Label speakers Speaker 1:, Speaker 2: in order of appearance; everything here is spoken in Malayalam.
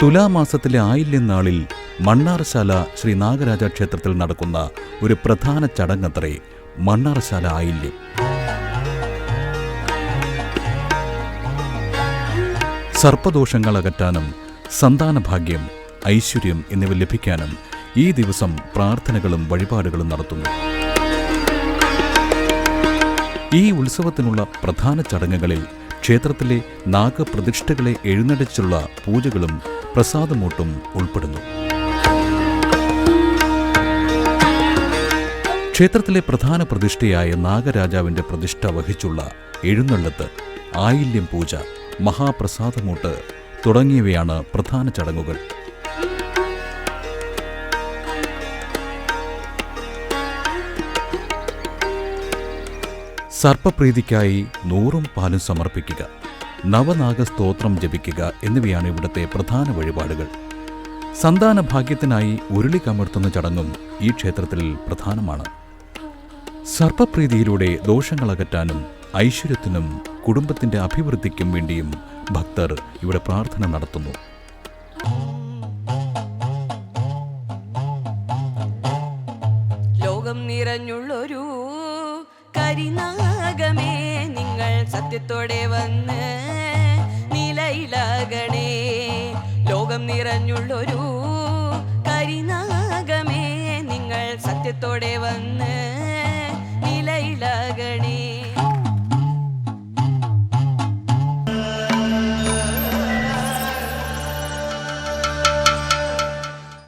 Speaker 1: തുലാമാസത്തിലെ ആയില്യം നാളിൽ മണ്ണാറശാല ശ്രീ നാഗരാജ ക്ഷേത്രത്തിൽ നടക്കുന്ന ഒരു പ്രധാന ചടങ്ങത്രേ മണ്ണാർശാല ആയില്യം. സർപ്പദോഷങ്ങൾ അകറ്റാനും സന്താനഭാഗ്യം ഐശ്വര്യം എന്നിവ ലഭിക്കാനും ഈ ദിവസം പ്രാർത്ഥനകളും വഴിപാടുകളും നടത്തുന്നു. ഈ ഉത്സവത്തിനുള്ള പ്രധാന ചടങ്ങുകളിൽ ക്ഷേത്രത്തിലെ നാഗപ്രതിഷ്ഠകളെ എഴുന്നടിച്ചുള്ള പൂജകളും പ്രസാദമൂട്ടും ഉൾപ്പെടുന്നു. ക്ഷേത്രത്തിലെ പ്രധാന പ്രതിഷ്ഠയായ നാഗരാജാവിന്റെ പ്രതിഷ്ഠ വഹിച്ചുള്ള എഴുന്നള്ളത്ത് ആയില്യം പൂജ മഹാപ്രസാദമൂട്ട് തുടങ്ങിയവയാണ് പ്രധാന ചടങ്ങുകൾ. സർപ്പപ്രീതിക്കായി നൂറും പാലും സമർപ്പിക്കുക. നവനാഗ സ്തോത്രം ജപിക്കുക എന്നിവയാണ് ഇവിടുത്തെ പ്രധാന വഴിപാടുകൾ. സന്താന ഭാഗ്യത്തിനായി ഉരുളി കമർത്തുന്ന ചടങ്ങും ഈ ക്ഷേത്രത്തിൽ പ്രധാനമാണ്. സർപ്പപ്രീതിയിലൂടെ ദോഷങ്ങൾ അകറ്റാനും ഐശ്വര്യത്തിനും കുടുംബത്തിന്റെ അഭിവൃദ്ധിക്കും വേണ്ടിയും ഭക്തർ ഇവിടെ പ്രാർത്ഥന നടത്തുന്നു.
Speaker 2: ലോകം നിറഞ്ഞുള്ളൊരു കരിനാഗമേ നിങ്ങൾ സത്യത്തോടെ വന്ന് നിലയിലാകണേ. ലോകം നിറഞ്ഞുള്ളൊരു കരിനാഗമേ നിങ്ങൾ സത്യത്തോടെ വന്ന്